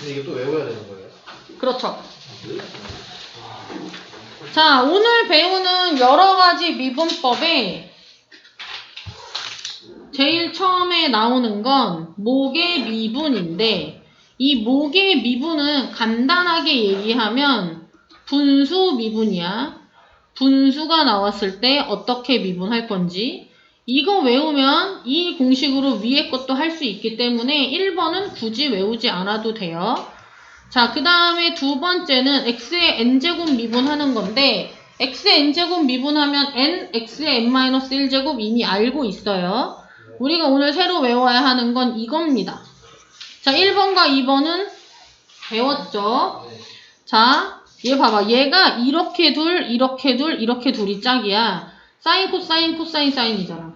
근데 이게 또 외워야 되는 거예요? 그렇죠. 자, 오늘 배우는 여러 가지 미분법에 제일 처음에 나오는 건 목의 미분인데 이 목의 미분은 간단하게 얘기하면 분수 미분이야. 분수가 나왔을 때 어떻게 미분할 건지 이거 외우면 이 공식으로 위에 것도 할 수 있기 때문에 1번은 굳이 외우지 않아도 돼요. 자, 그 다음에 두 번째는 x의 n제곱 미분하는 건데 x의 n제곱 미분하면 n, x의 n-1제곱 이미 알고 있어요. 우리가 오늘 새로 외워야 하는 건 이겁니다. 자, 1번과 2번은 배웠죠? 네. 자, 얘 봐봐. 얘가 이렇게 둘, 이렇게 둘, 이렇게 둘이 짝이야. 사인, 코사인, 코사인, 사인이잖아.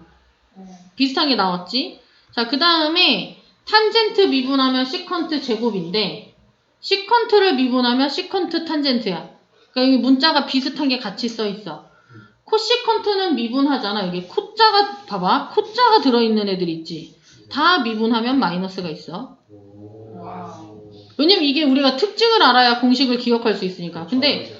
비슷한 게 나왔지? 자, 그 다음에 탄젠트 미분하면 시컨트 제곱인데 시컨트를 미분하면 시컨트 탄젠트야. 그러니까 여기 문자가 비슷한 게 같이 써 있어. 코시컨트는 미분하잖아. 여기 코자가 봐봐. 코자가 들어있는 애들 있지. 다 미분하면 마이너스가 있어. 왜냐면 이게 우리가 특징을 알아야 공식을 기억할 수 있으니까. 근데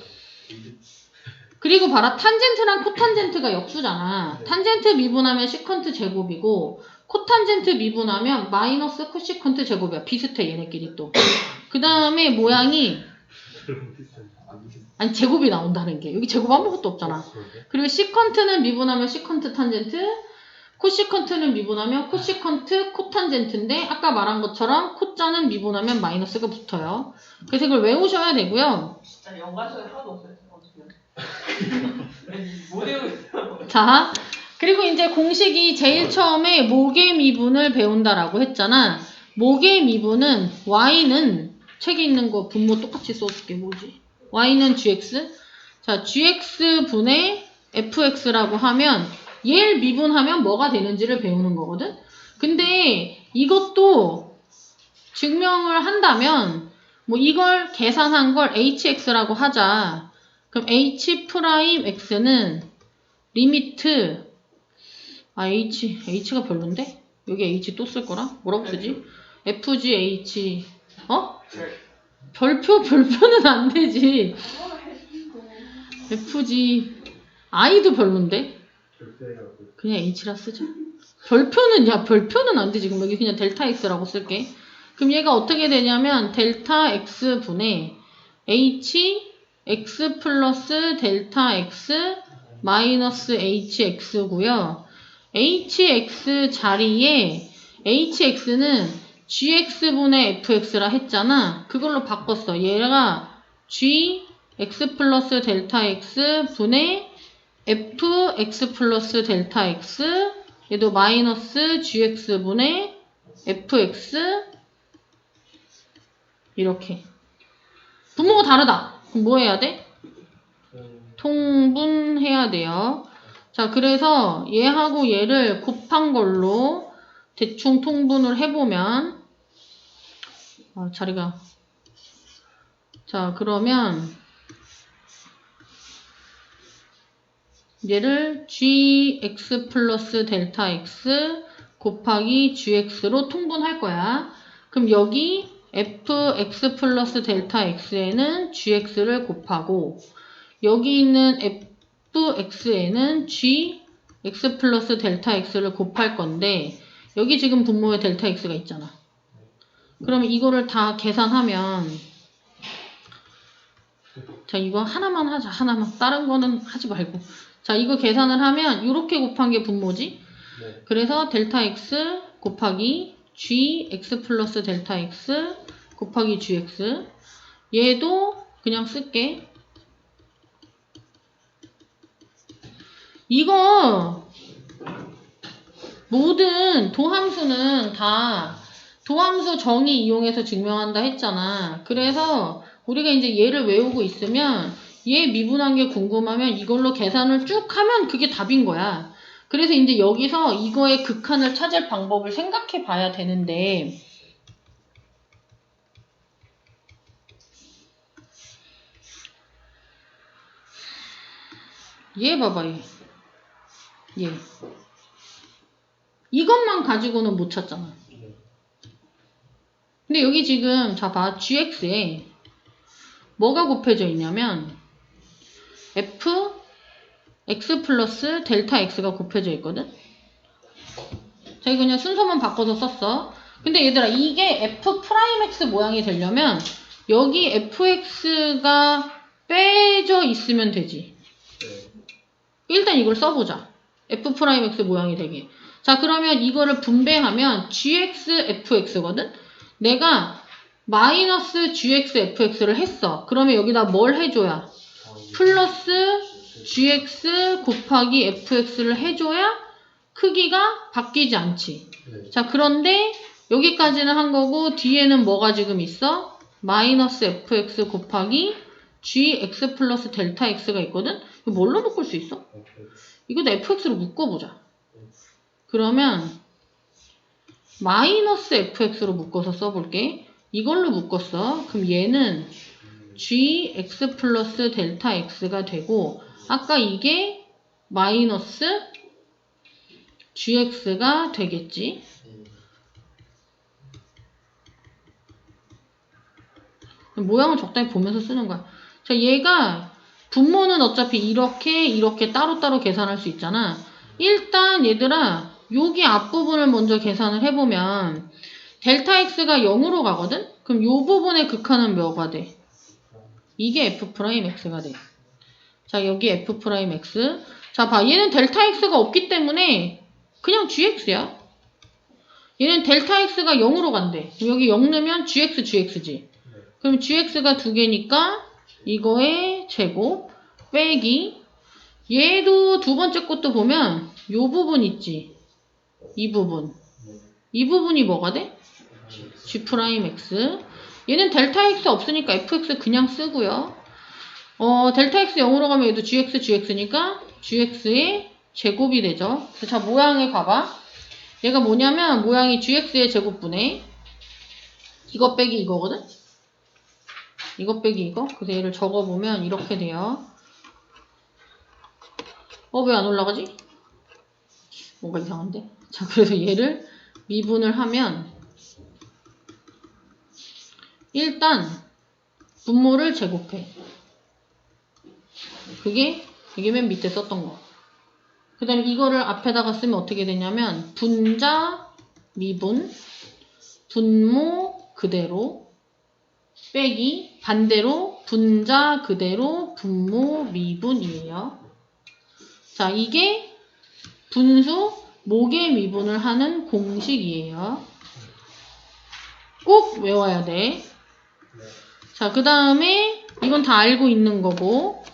그리고 봐라 탄젠트랑 코탄젠트가 역수잖아. 탄젠트 미분하면 시컨트 제곱이고 코탄젠트 미분하면 마이너스 코시컨트 제곱이야. 비슷해 얘네끼리 또. 그 다음에 모양이 아니 제곱이 나온다는 게 여기 제곱 아무것도 없잖아. 그리고 시컨트는 미분하면 시컨트 탄젠트, 코시컨트는 미분하면 코시컨트 코탄젠트인데 아까 말한 것처럼 코자는 미분하면 마이너스가 붙어요. 그래서 이걸 외우셔야 되고요. 진짜 연관성이 하나도 없어요. 외우겠어요. 자, 그리고 이제 공식이 제일 처음에 목의 미분을 배운다라고 했잖아. 목의 미분은 y는 책에 있는 거 분모 똑같이 써줄게. 뭐지? y는 gx. 자, gx 분의 fx라고 하면 얘를 미분하면 뭐가 되는지를 배우는 거거든. 근데 이것도 증명을 한다면 뭐 이걸 계산한 걸 hx라고 하자. 그럼 h 프라임 x는 리미트 아 h h가 별론데? 여기 h 또 쓸 거라? 뭐라고 쓰지? Fg h. 어? 별표 별표는 안 되지. Fg i도 별론데? 그냥 h라 쓰자. 별표는 야 별표는 안 되지. 그럼 여기 그냥 델타 x라고 쓸게. 그럼 얘가 어떻게 되냐면 델타 x 분의 h x 플러스 델타 x 마이너스 hx고요. hx 자리에 hx는 gx분의 fx라 했잖아. 그걸로 바꿨어. 얘가 g x 플러스 델타 x 분의 fx 플러스 델타 x 얘도 마이너스 gx분의 fx 이렇게 분모가 다르다. 뭐 해야 돼? 통분해야 돼요. 자, 그래서 얘하고 얘를 곱한 걸로 대충 통분을 해보면, 아, 자리가. 자, 그러면 얘를 gx 플러스 델타 x 곱하기 gx로 통분할 거야. 그럼 여기 fx 플러스 델타 x에는 gx를 곱하고 여기 있는 fx에는 g x 플러스 델타 x를 곱할 건데 여기 지금 분모에 델타 x가 있잖아. 그러면 이거를 다 계산하면 자 이거 하나만 하자 하나만 다른 거는 하지 말고 자 이거 계산을 하면 이렇게 곱한 게 분모지 네. 그래서 델타 x 곱하기 g x 플러스 델타 x 곱하기 gx 얘도 그냥 쓸게 이거 모든 도함수는 다 도함수 정의 이용해서 증명한다 했잖아. 그래서 우리가 이제 얘를 외우고 있으면 얘 미분한 게 궁금하면 이걸로 계산을 쭉 하면 그게 답인 거야. 그래서 이제 여기서 이거의 극한을 찾을 방법을 생각해 봐야 되는데 얘 봐봐 얘. 얘. 이것만 가지고는 못 찾잖아. 근데 여기 지금 자봐 gx에 뭐가 곱해져 있냐면 f x 플러스 델타 x가 곱해져 있거든. 자 이거 그냥 순서만 바꿔서 썼어. 근데 얘들아 이게 f 프라임 x 모양이 되려면 여기 fx가 빼져 있으면 되지. 네. 일단 이걸 써보자. f 프라임 x 모양이 되게. 자 그러면 이거를 분배하면 gx fx거든. 내가 마이너스 gx fx를 했어. 그러면 여기다 뭘 해줘야? 플러스 gx 곱하기 fx를 해줘야 크기가 바뀌지 않지. 네. 자, 그런데 여기까지는 한 거고 뒤에는 뭐가 지금 있어? 마이너스 fx 곱하기 gx 플러스 델타 x가 있거든? 이거 뭘로 묶을 수 있어? 이거도 fx로 묶어보자. 그러면 마이너스 fx로 묶어서 써볼게. 이걸로 묶었어. 그럼 얘는 gx 플러스 델타 x가 되고 아까 이게 마이너스 gx가 되겠지. 모양을 적당히 보면서 쓰는 거야. 자, 얘가 분모는 어차피 이렇게 이렇게 따로따로 계산할 수 있잖아. 일단 얘들아 여기 앞부분을 먼저 계산을 해보면 델타 x가 0으로 가거든? 그럼 이 부분의 극한은 몇가 돼? 이게 f 프라임 x가 돼. 자, 여기 f 프라임 x. 자, 봐. 얘는 델타 x가 없기 때문에 그냥 gx야. 얘는 델타 x가 0으로 간대. 여기 0 넣으면 gx, gx지. 네. 그럼 gx가 두 개니까 이거의 제곱 빼기 얘도 두 번째 것도 보면 요 부분 있지. 이 부분. 이 부분이 뭐가 돼? g 프라임 x. 얘는 델타 x 없으니까 fx 그냥 쓰고요. 어, 델타 x 0으로 가면 얘도 gx, gx니까 gx의 제곱이 되죠. 자, 모양을 봐봐. 얘가 뭐냐면 모양이 gx의 제곱분의 이거 빼기 이거거든? 이거 빼기 이거? 그래서 얘를 적어보면 이렇게 돼요. 어, 왜 안 올라가지? 뭔가 이상한데? 자, 그래서 얘를 미분을 하면 일단 분모를 제곱해. 그게 이게 맨 밑에 썼던 거. 그 다음에 이거를 앞에다가 쓰면 어떻게 되냐면 분자 미분 분모 그대로 빼기 반대로 분자 그대로 분모 미분이에요. 자, 이게 분수 목의 미분을 하는 공식이에요. 꼭 외워야 돼. 자, 그 다음에 이건 다 알고 있는 거고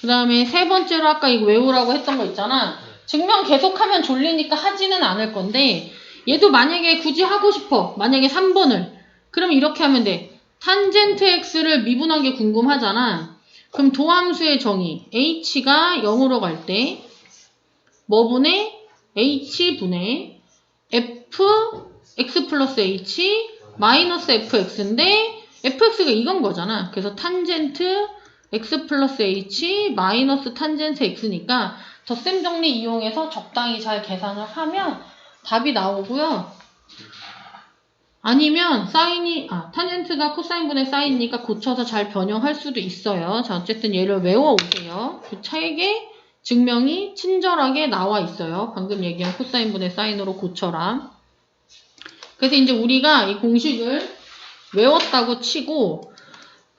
그 다음에 세 번째로 아까 이거 외우라고 했던 거 있잖아. 증명 계속하면 졸리니까 하지는 않을 건데 얘도 만약에 굳이 하고 싶어. 만약에 3번을. 그럼 이렇게 하면 돼. 탄젠트 x를 미분한 게 궁금하잖아. 그럼 도함수의 정의 h가 0으로 갈 때 뭐분의 h분의 f x 플러스 h 마이너스 fx인데 fx가 이건 거잖아. 그래서 탄젠트 x 플러스 h 마이너스 탄젠트 x니까 덧셈 정리 이용해서 적당히 잘 계산을 하면 답이 나오고요. 아니면 사인이 아 탄젠트가 코사인분의 사인이니까 고쳐서 잘 변형할 수도 있어요. 자 어쨌든 얘를 외워오세요. 그 책에 증명이 친절하게 나와 있어요. 방금 얘기한 코사인분의 사인으로 고쳐라. 그래서 이제 우리가 이 공식을 외웠다고 치고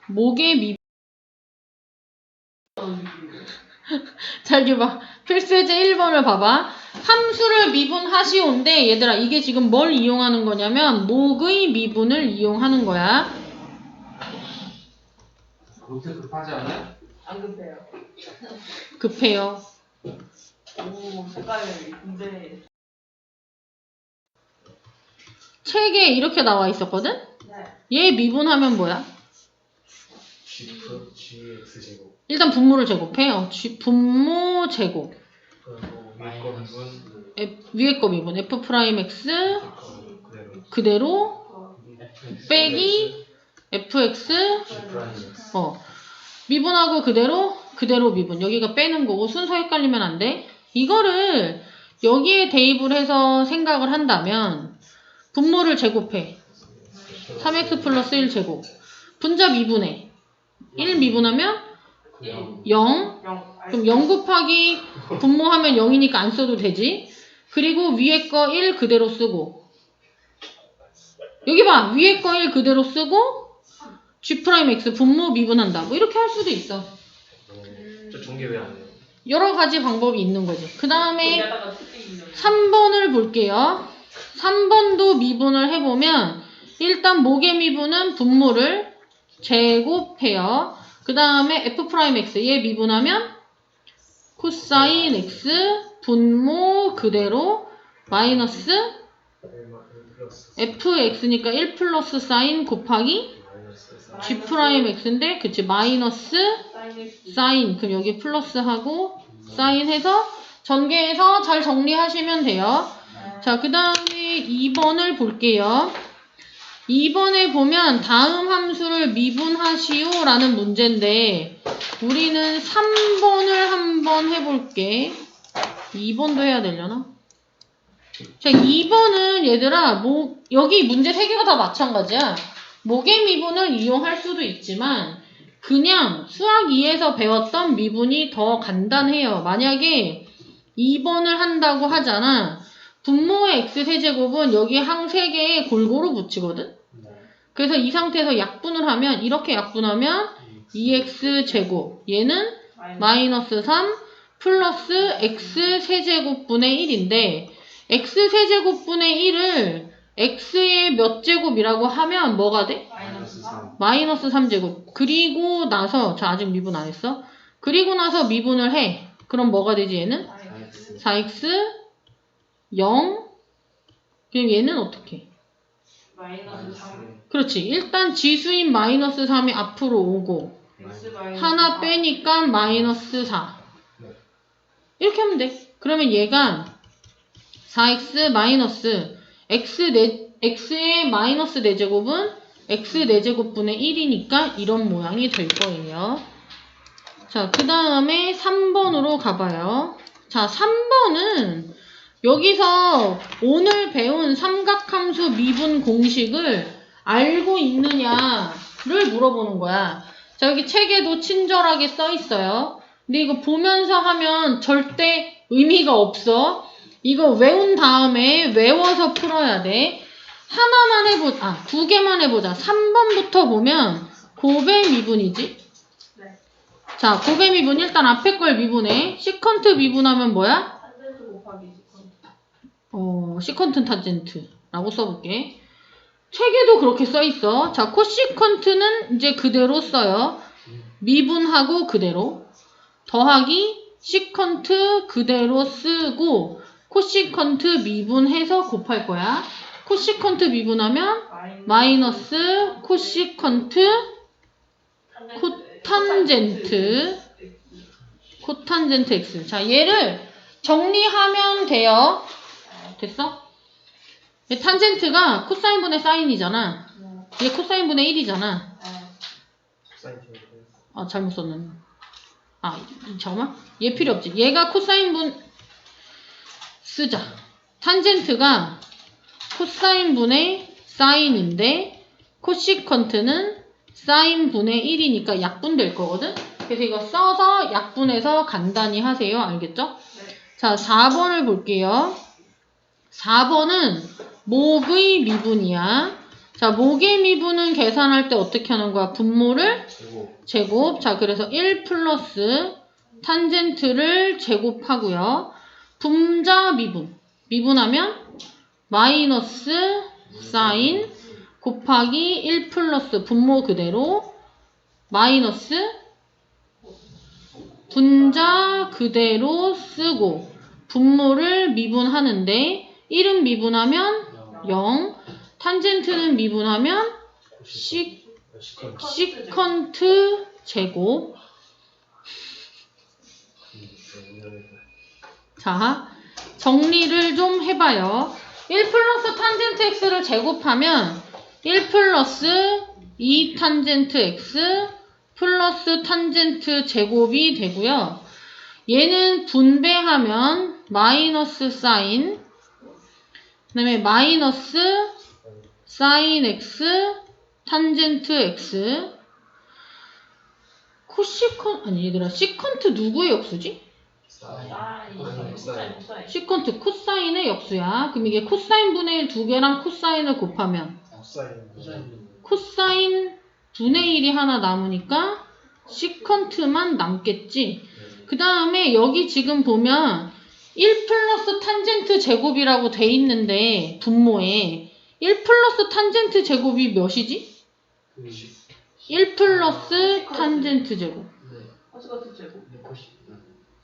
목의 미 자, 여기 봐. 필수예제 1번을 봐봐. 함수를 미분하시온데, 얘들아, 이게 지금 뭘 이용하는 거냐면, 목의 미분을 이용하는 거야. 그렇게 급하지 않아요? 안 급해요. 급해요. 오, 색깔 문제. 책에 이렇게 나와 있었거든? 네. 얘 미분하면 뭐야? G GX 제곱. 일단 분모를 제곱해요. G- 분모 제곱. 위에 거 미분 F, 위에 거 미분. F 프라임 X 그대로. 빼기 fx. 어 미분하고 그대로 그대로 미분 여기가 빼는 거고 순서 헷갈리면 안 돼. 이거를 여기에 대입을 해서 생각을 한다면 분모를 제곱해. 3x 플러스 1 제곱. 분자 미분해. 1 미분하면 0. 0. 그럼 0 곱하기 분모하면 0이니까 안 써도 되지. 그리고 위에 거 1 그대로 쓰고. 여기 봐. 위에 거 1 그대로 쓰고 G'X 분모 미분한다. 뭐 이렇게 할 수도 있어. 어, 저 중계 왜안 해요? 여러 가지 방법이 있는 거지. 그 다음에 여기다가 특징 3번을 볼게요. 3번도 미분을 해보면 일단 목의 미분은 분모를 제곱해요. 그 다음에 f'x 얘 미분하면 코사인 x 분모 그대로 마이너스 fx니까 1 플러스 사인 곱하기 g'x인데 그치 마이너스 사인 그럼 여기 플러스하고 사인 해서 전개해서 잘 정리하시면 돼요. 자, 그 다음에 2번을 볼게요. 2번에 보면 다음 함수를 미분하시오 라는 문제인데 우리는 3번을 한번 해볼게. 2번도 해야 되려나? 자, 2번은 얘들아, 뭐, 여기 문제 3개가 다 마찬가지야. 목의 미분을 이용할 수도 있지만 그냥 수학 2에서 배웠던 미분이 더 간단해요. 만약에 2번을 한다고 하잖아. 분모의 x세제곱은 여기 항 3개에 골고루 붙이거든? 그래서 이 상태에서 약분을 하면 이렇게 약분하면 2x제곱 얘는 마이너스 3 플러스 x세제곱분의 1인데 x세제곱분의 1을 x의 몇 제곱이라고 하면 뭐가 돼? 마이너스 3. 마이너스 3제곱. 그리고 나서, 자, 아직 미분 안 했어? 그리고 나서 미분을 해. 그럼 뭐가 되지, 얘는? X 4x, 0. 그럼 얘는 어떻게? 마이너스 3. 그렇지. 일단 지수인 마이너스 3이 앞으로 오고, X 마이너스 하나 4. 빼니까 마이너스 4. 네. 이렇게 하면 돼. 그러면 얘가 4x 마이너스 x 네, x의 마이너스 4제곱은 x 4제곱분의 1이니까 이런 모양이 될 거예요. 자, 그 다음에 3번으로 가봐요. 자, 3번은 여기서 오늘 배운 삼각함수 미분 공식을 알고 있느냐를 물어보는 거야. 자, 여기 책에도 친절하게 써 있어요. 근데 이거 보면서 하면 절대 의미가 없어. 이거 외운 다음에 외워서 풀어야 돼. 하나만 해보자. 아, 두 개만 해보자. 3번부터 보면 고배 미분이지. 네. 자, 고배 미분 일단 앞에 걸 미분해. 시컨트 미분하면 뭐야? 탄젠트 곱하기 시컨트. 어, 시컨트 탄젠트라고 써볼게. 책에도 그렇게 써 있어. 자, 코시컨트는 이제 그대로 써요. 미분하고 그대로. 더하기 시컨트 그대로 쓰고 코시컨트 미분해서 곱할 거야. 코시컨트 미분하면 마이너스 코시컨트 코탄젠트 코탄젠트 x. 자, 얘를 정리하면 돼요. 됐어? 얘 탄젠트가 코사인분의 사인이잖아. 네. 얘 코사인분의 1이잖아. 네. 사인 팀 아, 잘못 썼네. 아, 이- 잠깐만. 얘 필요 없지. 얘가 코사인분 쓰자. 탄젠트가 코사인분의 사인인데 코시컨트는 사인분의 1이니까 약분될 거거든? 그래서 이거 써서 약분해서 간단히 하세요. 알겠죠? 네. 자, 4번을 볼게요. 4번은 목의 미분이야. 자, 목의 미분은 계산할 때 어떻게 하는 거야? 분모를 제곱 제곱. 자, 그래서 1 플러스 탄젠트를 제곱하고요. 분자 미분. 미분하면 마이너스 사인 곱하기 1 플러스 분모 그대로 마이너스 분자 그대로 쓰고 분모를 미분하는데 1은 미분하면 0, 탄젠트는 미분하면 시, 시컨 시컨트 제곱 자, 정리를 좀 해봐요. 1 플러스 탄젠트 x를 제곱하면 1 플러스 2 탄젠트 x 플러스 탄젠트 제곱이 되고요. 얘는 분배하면 마이너스 사인 그 다음에 마이너스 사인 x 탄젠트 x 코시컨 아니 얘들아 시컨트 누구의 역수지? 시컨트 코사인의 역수야. 그럼 이게 코사인 분의 1 두 개랑 코사인을 곱하면 사인. 코사인 분의 1이 하나 남으니까 시컨트만 남겠지. 그 다음에 여기 지금 보면 1 플러스 탄젠트 제곱이라고 돼 있는데 분모에 1 플러스 탄젠트 제곱이 몇이지? 1 플러스 탄젠트 제곱. 네. 코시컨트 제곱 네, 코시.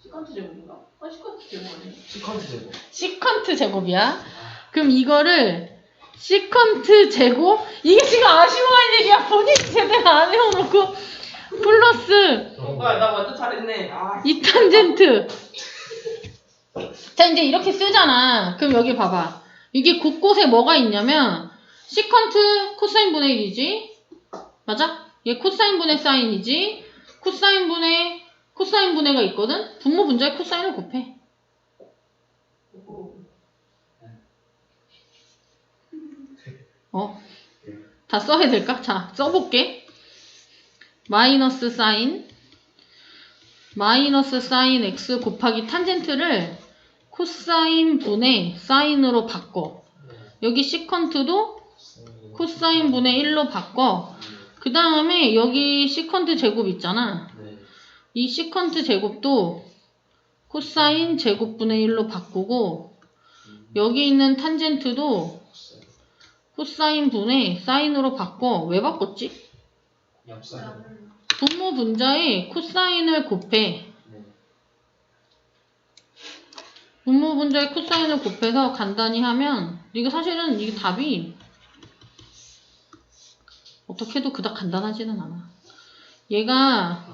시컨트 제곱인가? 아 시컨트 제곱 아니야? 시컨트 제곱. 시컨트 제곱이야. 그럼 이거를 시컨트 제곱? 이게 지금 아쉬워할 얘기야. 본인이 제대로 안 해놓고 플러스 오빠 나 완전 잘했네 아 이 탄젠트. 자, 이제 이렇게 쓰잖아. 그럼 여기 봐봐. 이게 곳곳에 뭐가 있냐면, 시컨트 코사인 분의 1이지? 맞아? 얘 코사인 분의 사인이지? 코사인 분의, 코사인 분의가 있거든? 분모 분자에 코사인을 곱해. 어? 다 써야 될까? 자, 써볼게. 마이너스 사인, 마이너스 사인 x 곱하기 탄젠트를 코사인 분의 사인으로 바꿔. 여기 시컨트도 코사인 분의 1로 바꿔. 그 다음에 여기 시컨트 제곱 있잖아. 네. 이 시컨트 제곱도 코사인 제곱분의 1로 바꾸고 여기 있는 탄젠트도 코사인 분의 사인으로 바꿔. 왜 바꿨지? 분모 분자에 코사인을 곱해. 네. 분모 분자에 코사인을 곱해서 간단히 하면 이거 사실은 이게 답이 어떻게 해도 그닥 간단하지는 않아. 얘가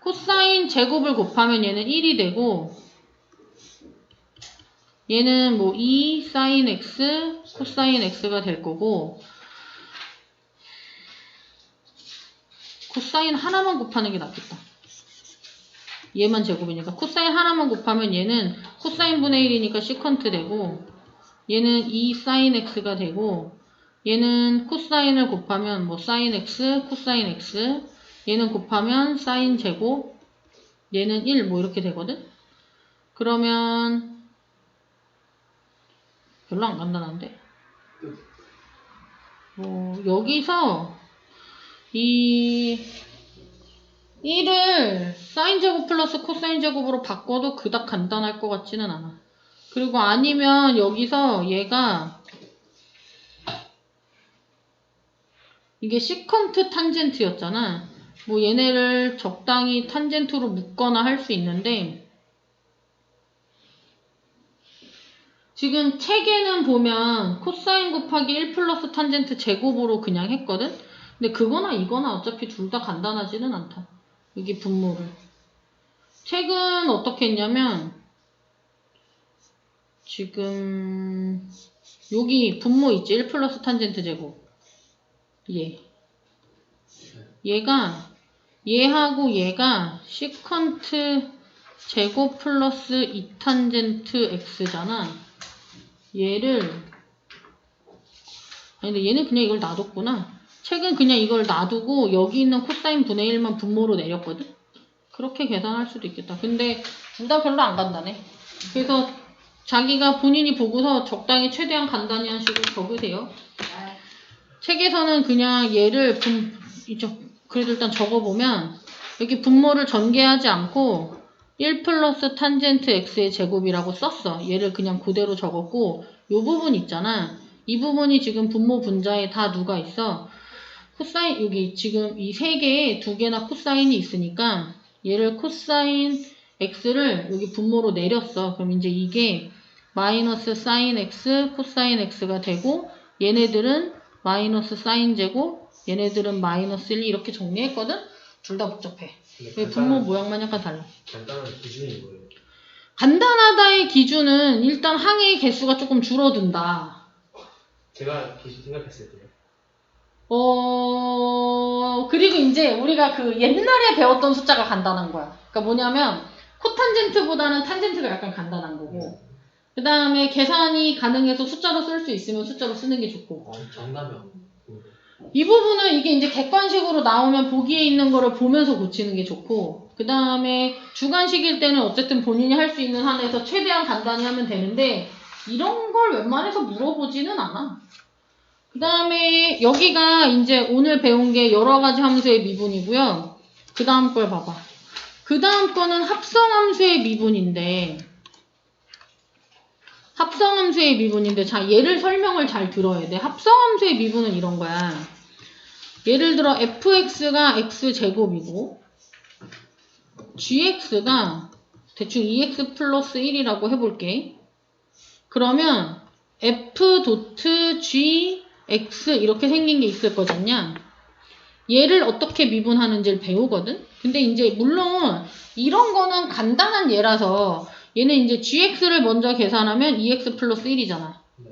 코사인 제곱을 곱하면 얘는 1이 되고 얘는 뭐 2 사인 x 코사인 x가 될 거고 코사인 하나만 곱하는 게 낫겠다. 얘만 제곱이니까 코사인 하나만 곱하면 얘는 코사인 분의 1이니까 시컨트 되고 얘는 2 사인 x가 되고 얘는 코사인을 곱하면 뭐 사인 x, 코사인 x 얘는 곱하면 사인 제곱 얘는 1 뭐 이렇게 되거든? 그러면 별로 안 간단한데? 뭐 여기서 이 1을 사인 제곱 플러스 코사인 제곱으로 바꿔도 그닥 간단할 것 같지는 않아. 그리고 아니면 여기서 얘가 이게 시컨트 탄젠트였잖아. 뭐 얘네를 적당히 탄젠트로 묶거나 할 수 있는데 지금 책에는 보면 코사인 곱하기 1 플러스 탄젠트 제곱으로 그냥 했거든? 근데 그거나 이거나 어차피 둘 다 간단하지는 않다. 여기 분모를. 책은 어떻게 했냐면 지금 여기 분모 있지? 1 플러스 탄젠트 제곱. 얘. 얘가 얘하고 얘가 시컨트 제곱 플러스 2탄젠트 x잖아. 얘를 아니 근데 얘는 그냥 이걸 놔뒀구나. 책은 그냥 이걸 놔두고 여기 있는 코사인 분의 1만 분모로 내렸거든. 그렇게 계산할 수도 있겠다. 근데 둘 다 별로 안 간단해. 그래서 자기가 본인이 보고서 적당히 최대한 간단히 한 식으로 적으세요. 책에서는 그냥 얘를 분, 이쪽, 그래도 일단 적어보면 여기 분모를 전개하지 않고 1 플러스 탄젠트 x의 제곱이라고 썼어. 얘를 그냥 그대로 적었고 요 부분 있잖아. 이 부분이 지금 분모 분자에 다 누가 있어? 코사인 여기 지금 이 세 개에 두 개나 코사인이 있으니까 얘를 코사인 x를 여기 분모로 내렸어. 그럼 이제 이게 마이너스 사인 x 코사인 x가 되고 얘네들은 마이너스 사인 제곱 얘네들은 마이너스 1 이렇게 정리했거든? 둘 다 복잡해. 왜 분모 모양만 약간 달라. 간단한 기준이 뭐예요? 간단하다의 기준은 일단 항의 개수가 조금 줄어든다. 제가 기준 생각했을 때요. 어, 그리고 이제 우리가 그 옛날에 배웠던 숫자가 간단한 거야. 그러니까 뭐냐면, 코탄젠트보다는 탄젠트가 약간 간단한 거고, 그 다음에 계산이 가능해서 숫자로 쓸 수 있으면 숫자로 쓰는 게 좋고, 어, 정답이. 이 부분은 이게 이제 객관식으로 나오면 보기에 있는 거를 보면서 고치는 게 좋고, 그 다음에 주관식일 때는 어쨌든 본인이 할 수 있는 한에서 최대한 간단히 하면 되는데, 이런 걸 웬만해서 물어보지는 않아. 그 다음에 여기가 이제 오늘 배운 게 여러 가지 함수의 미분이고요. 그 다음 걸 봐봐. 그 다음 거는 합성함수의 미분인데, 합성함수의 미분인데, 자, 얘를 설명을 잘 들어야 돼. 합성함수의 미분은 이런 거야. 예를 들어, fx가 x제곱이고, gx가 대충 2x 플러스 1이라고 해볼게. 그러면 f 도트 g x 이렇게 생긴 게 있을 거잖냐. 얘를 어떻게 미분하는지를 배우거든? 근데 이제 물론 이런 거는 간단한 예라서 얘는 이제 gx를 먼저 계산하면 2x 플러스 1이잖아. 네.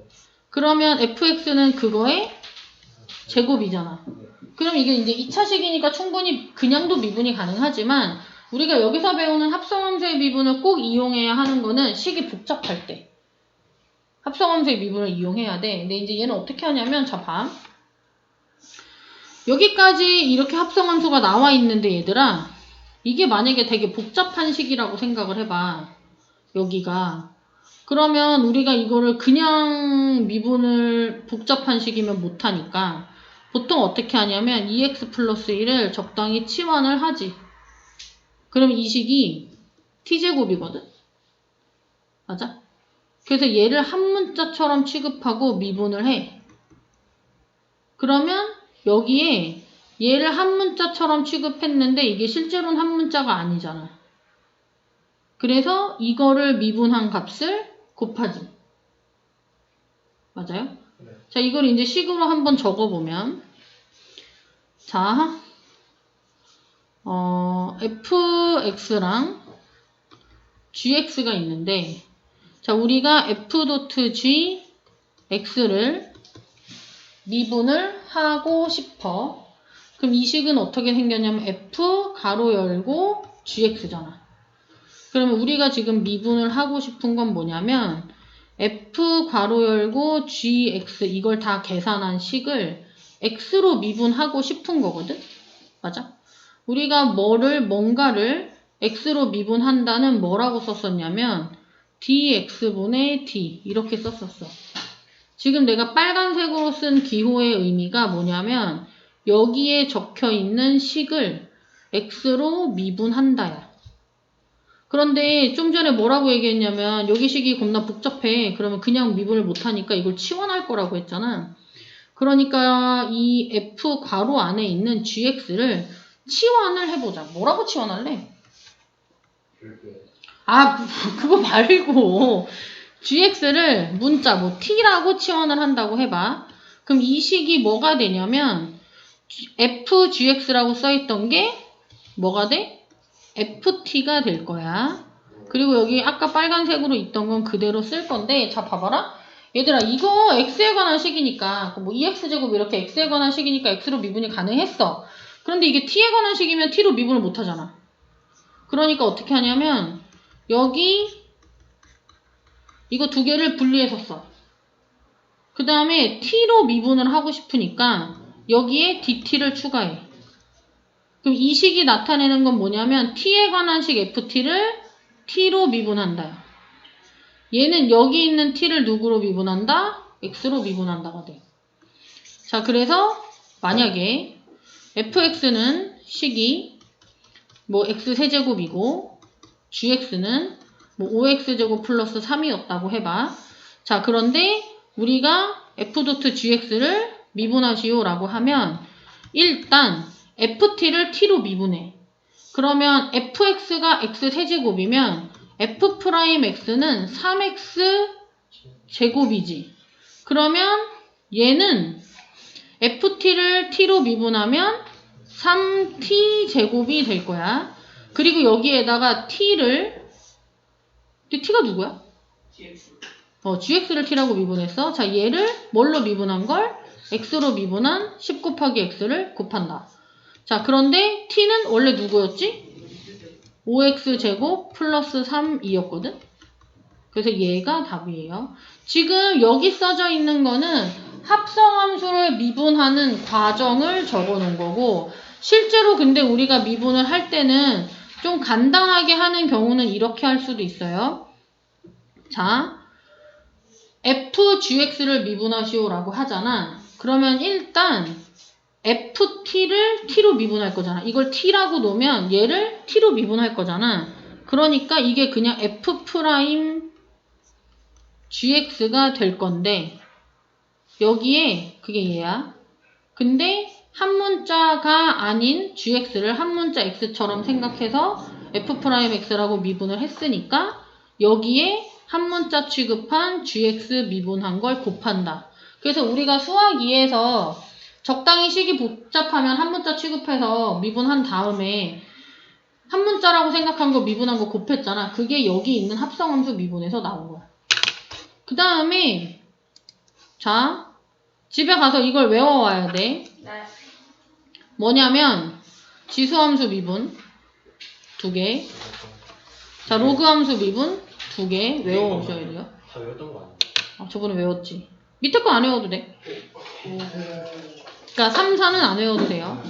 그러면 fx는 그거의 제곱이잖아. 그럼 이게 이제 2차식이니까 충분히 그냥도 미분이 가능하지만 우리가 여기서 배우는 합성함수의 미분을 꼭 이용해야 하는 거는 식이 복잡할 때. 합성함수의 미분을 이용해야 돼. 근데 이제 얘는 어떻게 하냐면 자 봐. 여기까지 이렇게 합성함수가 나와 있는데 얘들아 이게 만약에 되게 복잡한 식이라고 생각을 해봐. 여기가. 그러면 우리가 이거를 그냥 미분을 복잡한 식이면 못하니까 보통 어떻게 하냐면 2x 플러스 1을 적당히 치환을 하지. 그럼 이 식이 t제곱이거든? 맞아? 그래서 얘를 한 문자처럼 취급하고 미분을 해. 그러면 여기에 얘를 한 문자처럼 취급했는데 이게 실제로는 한 문자가 아니잖아. 그래서 이거를 미분한 값을 곱하지. 맞아요? 네. 자, 이걸 이제 식으로 한번 적어보면. 자, 어, fx랑 gx가 있는데, 자, 우리가 f.g x를 미분을 하고 싶어. 그럼 이 식은 어떻게 생겼냐면 f 가로 열고 gx잖아. 그러면 우리가 지금 미분을 하고 싶은 건 뭐냐면 f 괄호 열고 gx 이걸 다 계산한 식을 x로 미분하고 싶은 거거든. 맞아? 우리가 뭐를 뭔가를 x로 미분한다는 뭐라고 썼었냐면 dx분의 d 이렇게 썼었어. 지금 내가 빨간색으로 쓴 기호의 의미가 뭐냐면 여기에 적혀 있는 식을 x로 미분한다야. 그런데 좀 전에 뭐라고 얘기했냐면 여기 식이 겁나 복잡해. 그러면 그냥 미분을 못하니까 이걸 치환할 거라고 했잖아. 그러니까 이 f 괄호 안에 있는 gx를 치환을 해보자. 뭐라고 치환할래? 아 그거 말고 gx를 문자 뭐 t라고 치환을 한다고 해봐. 그럼 이 식이 뭐가 되냐면 fgx라고 써있던 게 뭐가 돼? ft가 될 거야. 그리고 여기 아까 빨간색으로 있던 건 그대로 쓸 건데 자 봐봐라. 얘들아 이거 x에 관한 식이니까 뭐 2x제곱 이렇게 x에 관한 식이니까 x로 미분이 가능했어. 그런데 이게 t에 관한 식이면 t로 미분을 못 하잖아. 그러니까 어떻게 하냐면 여기 이거 두 개를 분리해서 써. 그 다음에 t로 미분을 하고 싶으니까 여기에 dt를 추가해. 그럼 이 식이 나타내는 건 뭐냐면 t에 관한 식 ft를 t로 미분한다. 얘는 여기 있는 t를 누구로 미분한다? x로 미분한다가 돼. 자, 그래서 만약에 fx는 식이 뭐 x 세제곱이고 gx는 뭐 5x제곱 플러스 3이었다고 해봐. 자, 그런데 우리가 f.gx를 미분하시오 라고 하면 일단 ft를 t로 미분해. 그러면 fx가 x 세제곱이면 f'x는 3x 제곱이지. 그러면 얘는 ft를 t로 미분하면 3t 제곱이 될 거야. 그리고 여기에다가 t를 근데 t가 누구야? gx. 어, gx를 t라고 미분했어. 자, 얘를 뭘로 미분한 걸? x로 미분한 10 곱하기 x를 곱한다. 자, 그런데 t는 원래 누구였지? 5x제곱 플러스 3이었거든? 그래서 얘가 답이에요. 지금 여기 써져 있는 거는 합성함수를 미분하는 과정을 적어 놓은 거고 실제로 근데 우리가 미분을 할 때는 좀 간단하게 하는 경우는 이렇게 할 수도 있어요. 자, fgx를 미분하시오라고 하잖아. 그러면 일단 ft를 t로 미분할 거잖아. 이걸 t라고 놓으면 얘를 t로 미분할 거잖아. 그러니까 이게 그냥 f 프라임 gx가 될 건데 여기에 그게 얘야. 근데 한 문자가 아닌 gx를 한 문자 x처럼 생각해서 f 프라임 x라고 미분을 했으니까 여기에 한 문자 취급한 gx 미분한 걸 곱한다. 그래서 우리가 수학 2에서 적당히 식이 복잡하면 한 문자 취급해서 미분한 다음에 한 문자라고 생각한 거 미분한 거 곱했잖아. 그게 여기 있는 합성함수 미분에서 나온 거야. 그 다음에 자 집에 가서 이걸 외워와야 돼. 네. 뭐냐면 지수함수 미분 두 개. 자 로그함수 미분 두 개 외워오셔야 돼요. 다 외웠던 거 아니야? 아, 저번에 외웠지. 밑에 거 안 외워도 돼. 그러니까 3, 4는 안 외워도 돼요.